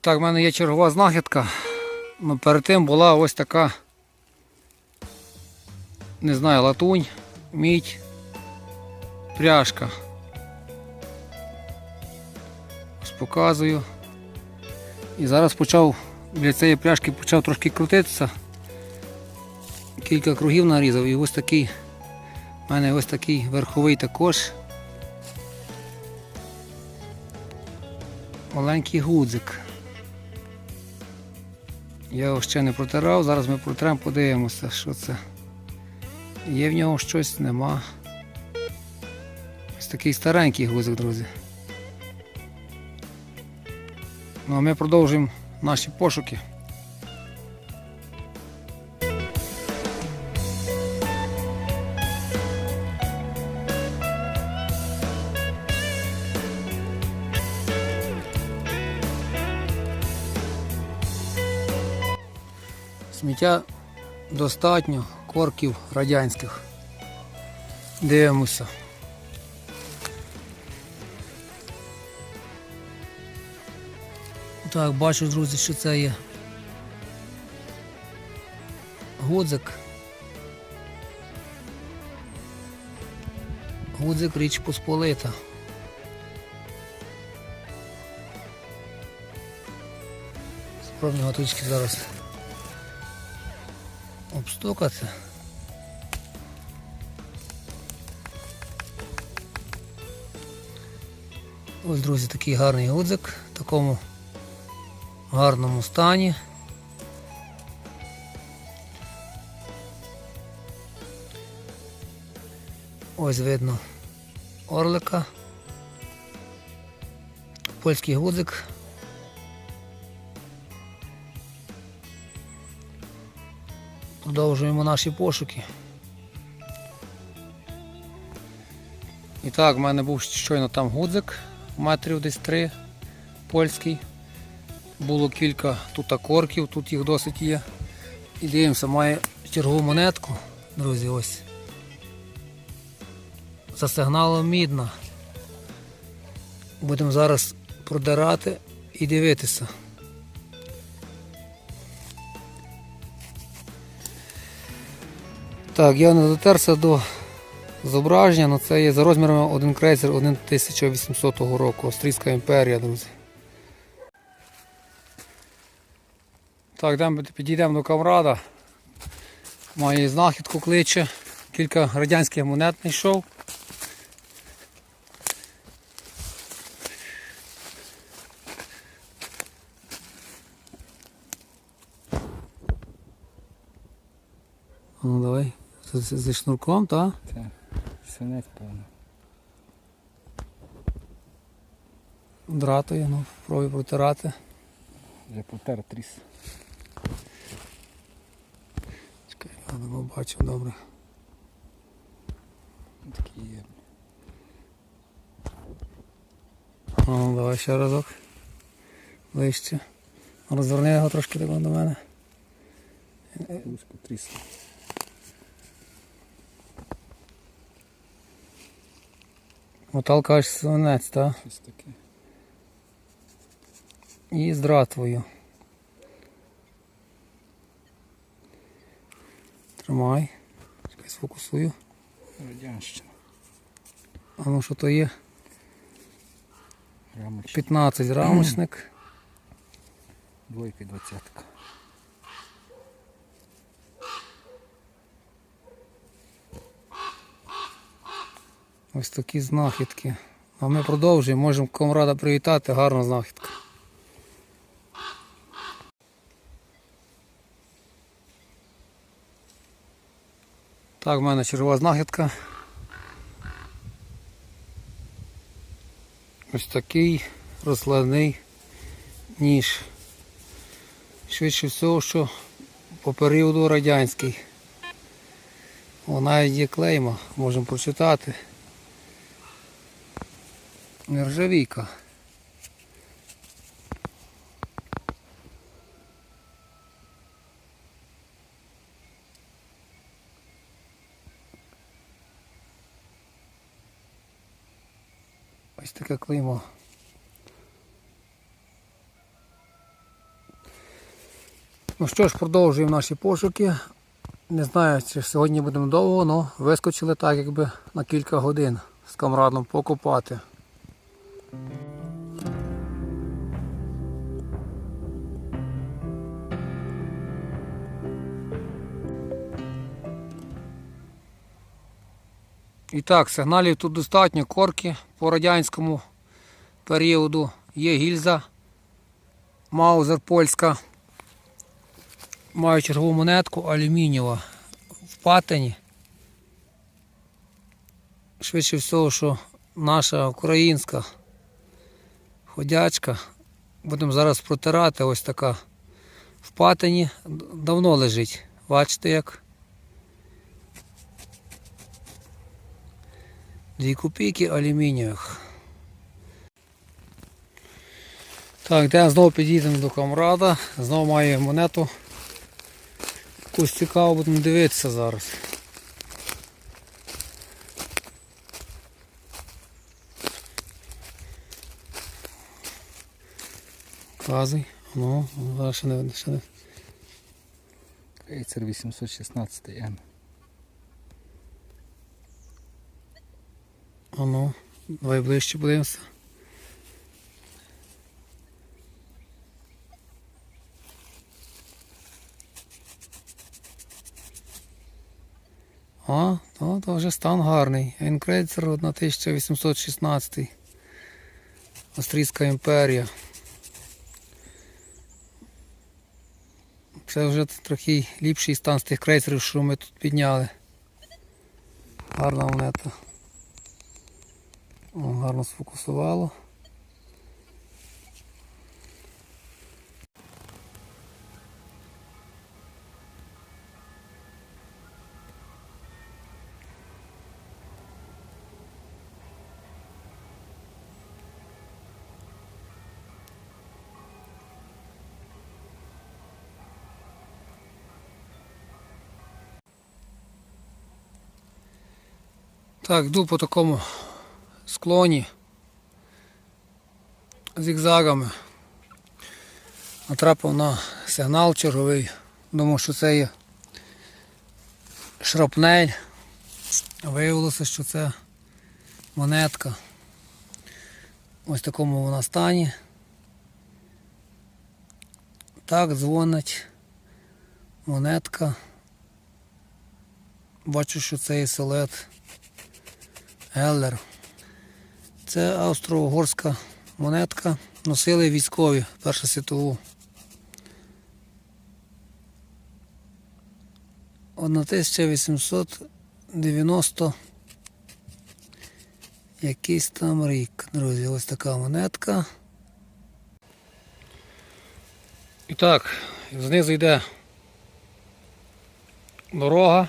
так, в мене є чергова знахідка. Ну, перед тим була ось така, не знаю, латунь, мідь, пряжка. Ось показую. І зараз почав біля цієї пряжки почав трошки крутитися. Кілька кругів нарізав і ось такий, в мене ось такий верховий також. Маленький гудзик. Я його ще не протирав, зараз ми протремо, подивимося, що це. Є в нього щось, нема. Ось такий старенький гузик, друзі. Ну а ми продовжуємо наші пошуки. Сміття достатньо, корків радянських. Дивимося. Так, бачу, друзі, що це є гудзик. Гудзик річ Посполита. Спробуємо його зараз обстукати. Ось, друзі, такий гарний гудзик в такому гарному стані. Ось видно орлика. Польський гудзик. Продовжуємо наші пошуки. І так, в мене був щойно там гудзик, метрів десь три, польський. Було кілька тут корків, тут їх досить є. І дивимося, має чергову монетку, друзі, ось. За сигналом мідна. Будемо зараз продирати і дивитися. Так, я не дотерся до зображення, але це є за розмірами один крейсер 1800 року. Австрійська імперія, друзі. Так, йдемо, підійдемо до камрада. Має знахідку кличе. Кілька радянських монет знайшов. Ну давай. Це з- зі шнурком, так? Так, свинець повно. Дратою, ну, пробую протирати. Вже потер тріс. Чекай, я не бачу добре. Такий є. А, ну, давай ще разок. Ближче. Розверни його трошки так до мене. Вузько Моталка аж свинець, так? Щось таке. І з дратвою. Тримай. Чекай, сфокусую. Радянщина. А ну що то є? Рамочка. 15 рамочник. Двойка двадцятка. Ось такі знахідки. А ми продовжуємо, можемо комрада привітати, гарна знахідка. Так, в мене чергова знахідка. Ось такий розкладний ніж. Швидше всього, що по періоду радянський. Навіть є клейма, можемо прочитати. Нержавійка. Ось таке клеймо. Ну що ж, продовжуємо наші пошуки. Не знаю, чи сьогодні будемо довго, але вискочили так, якби на кілька годин з камрадом покопати. І так, сигналів тут достатньо корки по радянському періоду. Є гільза, Маузер польська. Маю чергову монетку алюмінієва в патині. Швидше всього, що наша українська ходячка. Будемо зараз протирати ось така в патині. Давно лежить. Бачите як? Дві копійки алюмінієвих. Так, де знову підійдемо до камрада. Знову має монету. Якусь цікаво будемо дивитися зараз. Казуй. Ну, зараз ще не, видно, ще не. Крейцер 816 М. Ну, давай ближче подивимося. А, то, то вже стан гарний. Енкрейцер 1816. Австрійська імперія. Це вже трохи ліпший стан з тих крейсерів, що ми тут підняли. Гарна монета. О, гарно сфокусувало. Так, йду по такому склоні зігзагами. Натрапив на сигнал черговий. Думав, що це є шрапнель. Виявилося, що це монетка. Ось в такому вона стані. Так, дзвонить монетка. Бачу, що це є селет Геллер. Це австро-угорська монетка. Носили військові Першу світову. 1890 якийсь там рік, друзі. Ось така монетка. І так, знизу йде дорога.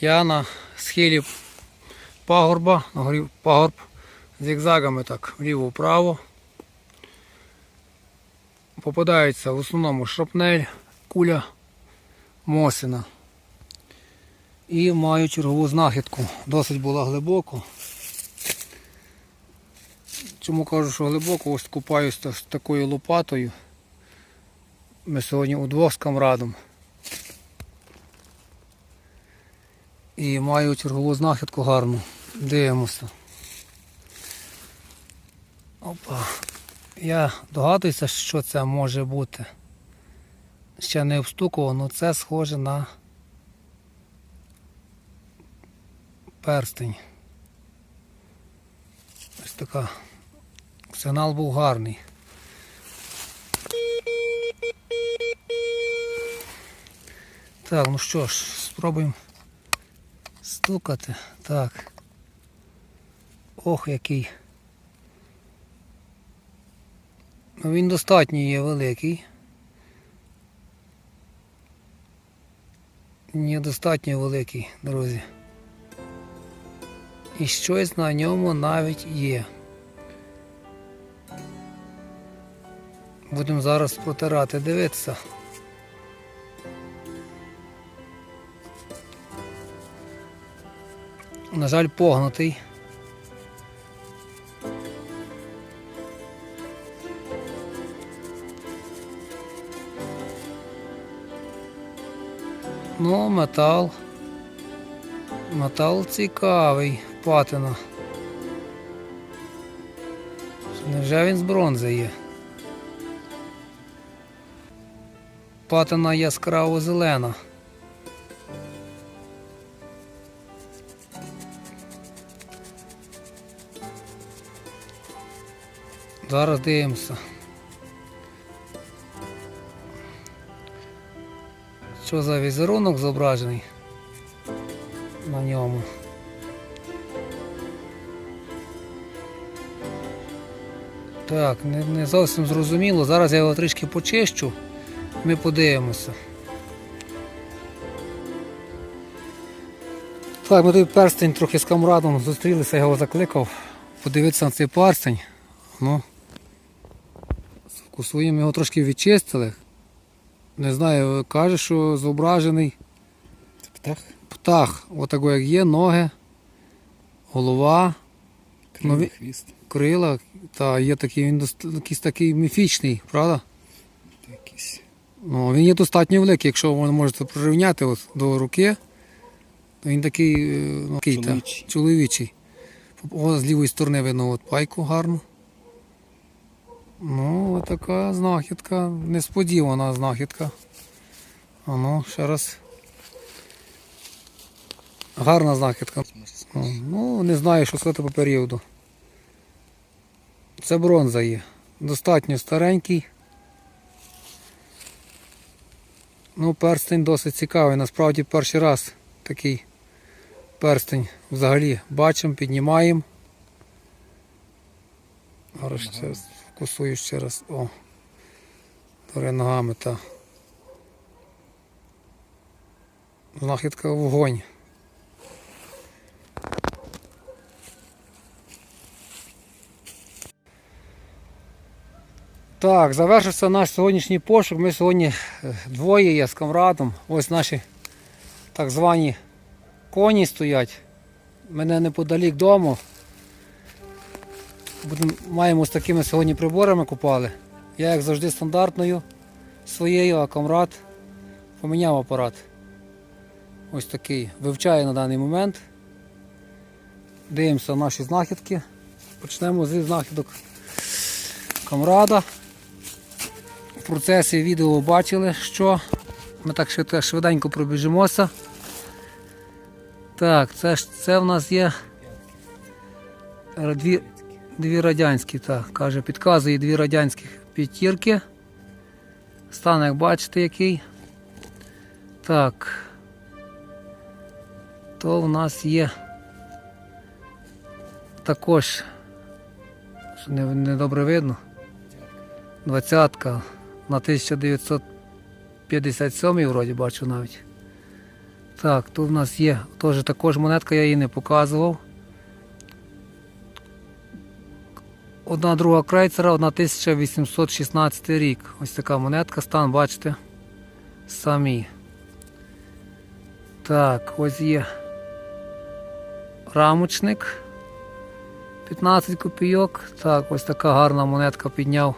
Я на схилі пагорба, на горі пагорб, зігзагами так вліво-вправо. Попадається в основному шрапнель, куля Мосина. І маю чергову знахідку. Досить була глибоко. Чому кажу, що глибоко, ось купаюсь з такою лопатою. Ми сьогодні удвох з камрадом. І маю чергову знахідку гарну. Дивимося. Опа. Я догадуюся, що це може бути. Ще не обстукував, але це схоже на перстень. Ось така. Сигнал був гарний. Так, ну що ж, спробуємо стукати. Так. Ох, який. Ну, він достатньо є великий. Ні, достатньо великий, друзі. І щось на ньому навіть є. Будемо зараз протирати, дивитися. На жаль, погнутий. Ну, метал. Метал цікавий, патина. Невже він з бронзи є? Патина яскраво зелена. Зараз дивимося. Що за візерунок зображений на ньому? Так, не, не зовсім зрозуміло. Зараз я його трішки почищу. Ми подивимося. Так, ми той перстень трохи з камрадом зустрілися, я його закликав. Подивитися на цей перстень. Ну. Своїм його трошки відчистили. Не знаю, каже, що зображений Це птах. птах. Отако як є, ноги, голова, Крилий Нові- хвіст. крила. Та є такий, він якийсь такий міфічний, правда? Якийсь. Ну, він є достатньо великий, якщо ви можете порівняти от, до руки, то він такий, е, ну, такий та, Чоловічий. чоловічий. О, з лівої сторони видно от пайку гарну. Ну, така знахідка, несподівана знахідка. А ну, ще раз. Гарна знахідка. Ну, Ну, не знаю, що сказати по періоду. Це бронза є. Достатньо старенький. Ну, перстень досить цікавий. Насправді перший раз такий перстень взагалі бачимо, піднімаємо. Зараз ще раз фокусую ще раз. О. Дори ногами та. Знахідка вогонь. Так, завершився наш сьогоднішній пошук. Ми сьогодні е, двоє є з камрадом. Ось наші так звані коні стоять. Мене неподалік дому. Маємо з такими сьогодні приборами купали. Я, як завжди, стандартною своєю, а камрад поміняв апарат. Ось такий. Вивчає на даний момент. Дивимося наші знахідки. Почнемо зі знахідок камрада. В процесі відео бачили, що ми так швидко- швиденько пробіжимося. Так, це це в нас є дві, дві радянські, так, каже, підказує дві радянські п'ятірки. Стан, як бачите, який. Так. То в нас є також, що не, не добре видно. Двадцятка на 1957 вроді бачу навіть. Так, тут в нас є теж також монетка, я її не показував. Одна друга крейцера, одна 1816 рік. Ось така монетка, стан, бачите. Самі. Так, ось є рамочник. 15 копійок. Так, ось така гарна монетка підняв.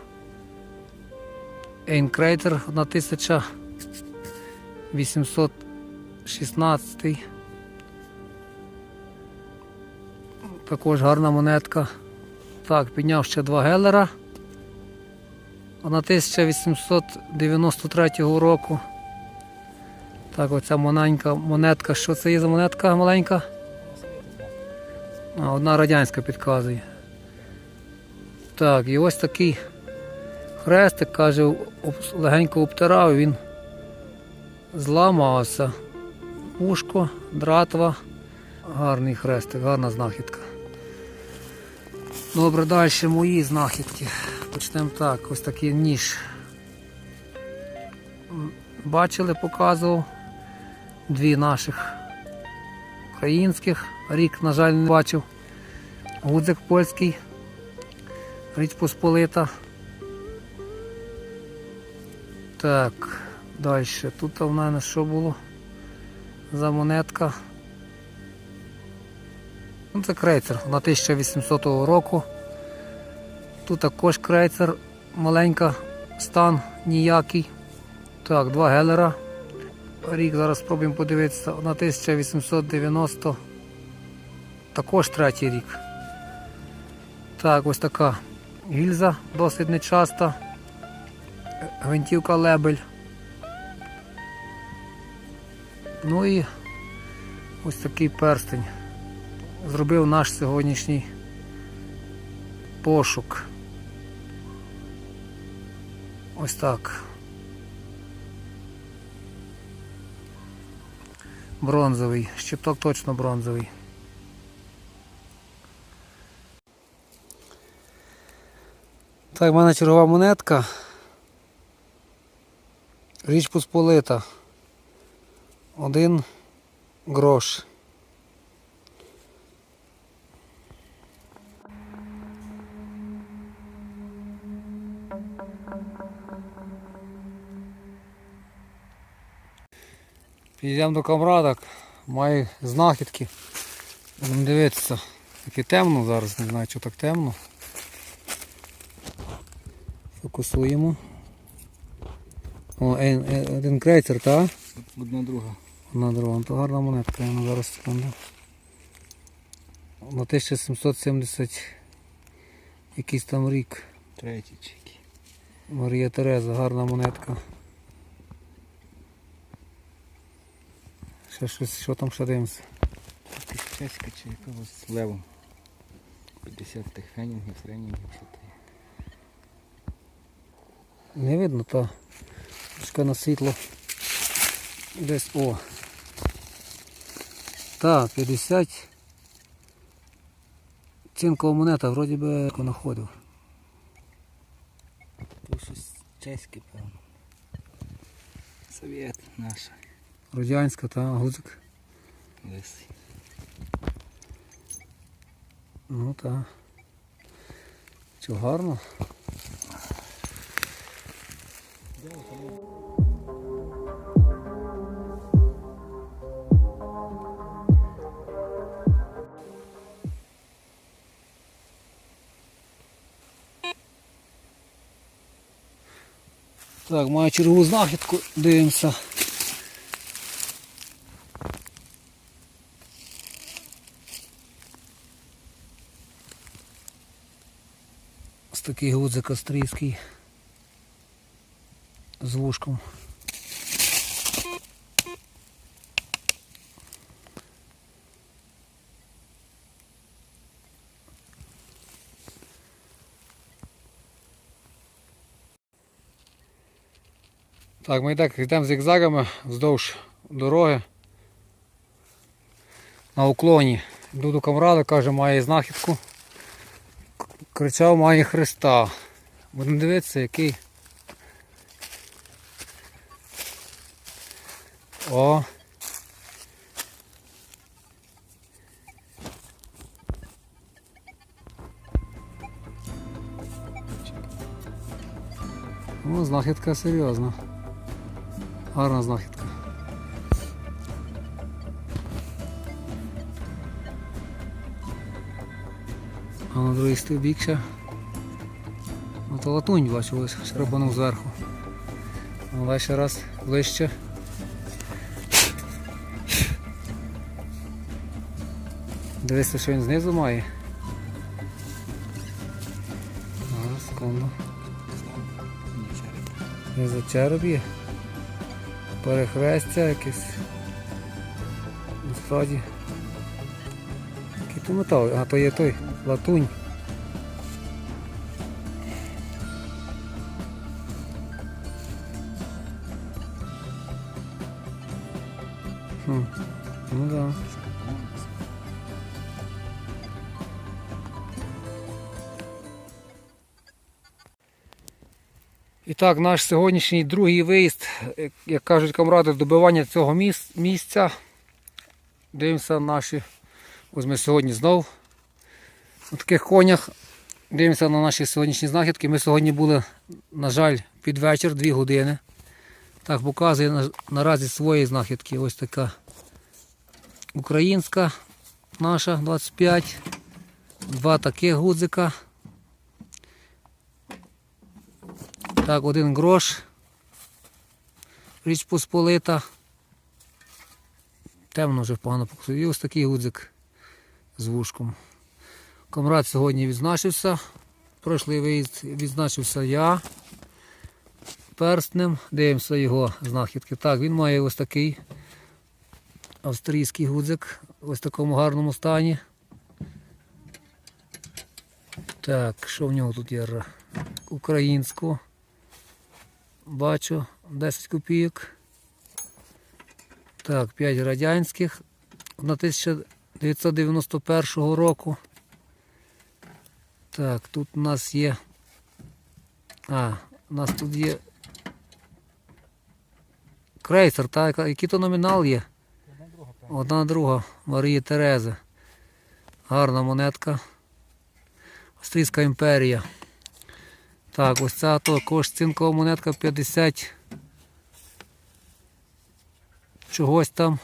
Ейнкрейтер 1816. Також гарна монетка. Так, підняв ще два гелера. 1893 року. Так, оця маленька монетка. Що це є за монетка маленька? А, одна радянська підказує. Так, і ось такий хрестик, каже, легенько обтирав, він зламався. Ушко, дратва. Гарний хрестик, гарна знахідка. Добре, далі мої знахідки. Почнемо так, ось такий ніж. Бачили, показував. Дві наших українських. Рік, на жаль, не бачив. Гудзик польський. Річ Посполита. Так, далі. Тут в мене що було за монетка? Ну, це крейцер на 1800 року. Тут також крейцер, маленька, стан ніякий. Так, два гелера. рік, зараз спробуємо подивитися, на 1890. Також третій рік. Так, ось така гільза, досить нечаста. Гвинтівка лебель. Ну і ось такий перстень. Зробив наш сьогоднішній пошук. Ось так. Бронзовий. Щиток точно бронзовий. Так, в мене чергова монетка. Річ Посполита. Один грош. Підійдемо до камрада, має знахідки. Будемо дивитися. Таке темно зараз, не знаю, що так темно. Фокусуємо. О, е, один крейцер, так? Одна друга. Одна друга. Ну, То гарна монетка, я зараз секунду. На 1770 якийсь там рік. Третій чеки. Марія Тереза, гарна монетка. Ще щось, що там ще дивимося? Якась чеська чи якогось з левом. 50 тих фенінгів, тренінгів, що то є. Не видно, та Трошки на світло. Десь о. Так, 50. Цинкова монета, вроді би знаходив. Тут щось чеське, певно. Совєт наша. Радянська, та гудзик. Лисий. Ну так. Що гарно. Так, маю чергову знахідку, дивимося. Ось такий гудзик австрійський з вушком. Так, ми і так йдемо зигзагами вздовж дороги. На уклоні. Йду до камрада, каже, має знахідку кричав має Христа. Будемо дивитися, який. О. О, знахідка серйозна. Гарна знахідка. А на другий стив бік ще. Ну латунь бачу, ось шрабанув зверху. Давай ще раз ближче. Дивися, що він знизу має. Ага, секунду. Знизу череп є. Перехрестя якесь. Насправді. Який то метал? А то є той латунь. Хм. Ну да. І так, наш сьогоднішній другий виїзд, як- кажуть камради, добивання цього місця. Дивимося наші. Ось ми сьогодні знов на таких конях. Дивимося на наші сьогоднішні знахідки. Ми сьогодні були, на жаль, під вечір, 2 години. Так, показує наразі свої знахідки. Ось така українська наша 25. Два таких гудзика. Так, один грош. Річ Посполита. темно вже погано показує. І ось такий гудзик з вушком. Комрад сьогодні відзначився. Пройшлий виїзд відзначився я перстнем. Дивимося його знахідки. Так, він має ось такий австрійський гудзик, ось в такому гарному стані. Так, що в нього тут є? Українську. Бачу 10 копійок. Так, 5 радянських на 1991 року. Так, тут у нас є. А, у нас тут є. Крейсер, так, який то номінал є? Одна друга Марія Тереза. Гарна монетка. Австрійська імперія. Так, ось ця також цинкова монетка 50. Чогось там.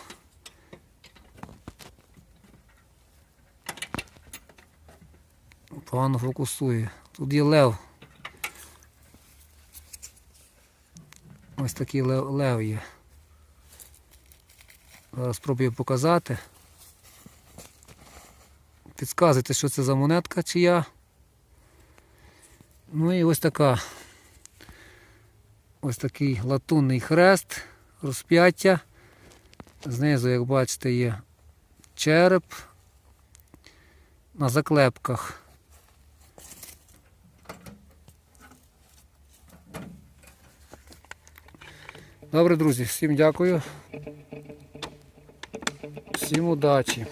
Погано фокусує. Тут є лев. Ось такий лев, лев є. Зараз спробую показати. Підказуйте, що це за монетка чия. Ну і ось така. Ось такий латунний хрест, розп'яття. Знизу, як бачите, є череп на заклепках. Добре, друзі, всім дякую. Всім удачі.